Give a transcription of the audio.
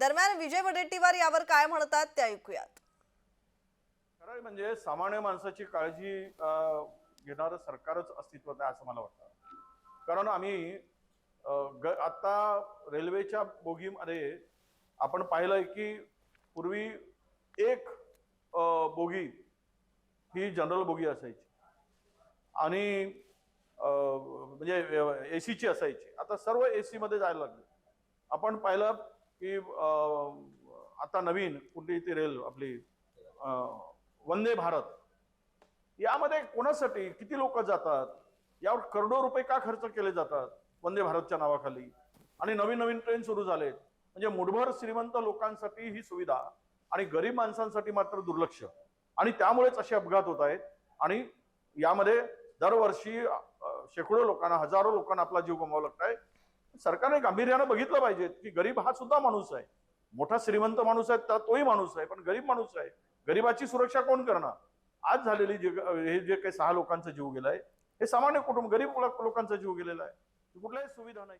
दरम्यान विजय वडेट्टीवार यावर काय म्हणतात ते ऐकूयात. खरं म्हणजे सामान्य माणसाची काळजी घेणारं सरकारच अस्तित्वात आहे असं मला वाटतं. कारण आम्ही ग आता रेल्वेच्या बोगीमध्ये आपण पाहिलंय की पूर्वी एक बोगी ही जनरल बोगी असायची. आणि म्हणजे ए सीची असायची. आता सर्व ए सीमध्ये जायला लागले. आपण पाहिलं की अं, आता नवीन कुठली ती रेल आपली वंदे भारत यामध्ये कोणासाठी किती लोक जातात यावर करोडो रुपये का खर्च केले जातात वंदे भारतच्या नावाखाली? आणि नवीन नवीन ट्रेन सुरू झालेत. म्हणजे मुठभर श्रीमंत लोकांसाठी ही सुविधा आणि गरीब माणसांसाठी मात्र दुर्लक्ष. आणि त्यामुळेच असे अपघात होत आहेत. आणि यामध्ये दरवर्षी शेकडो लोकांना हजारो लोकांना आपला जीव गमावा लागत आहे सरकारने गांभीर्यानं बघितलं पाहिजे की गरीब हा सुद्धा माणूस आहे. मोठा श्रीमंत माणूस आहे तर तोही माणूस आहे पण गरीब माणूस आहे. गरिबाची सुरक्षा कोण करणार? आज झालेली जे हे जे काही सहा लोकांचा जीव गेलाय हे सामान्य कुटुंब गरीब लोकांचा जीव गेलेला आहे. कुठल्याही सुविधा नाही.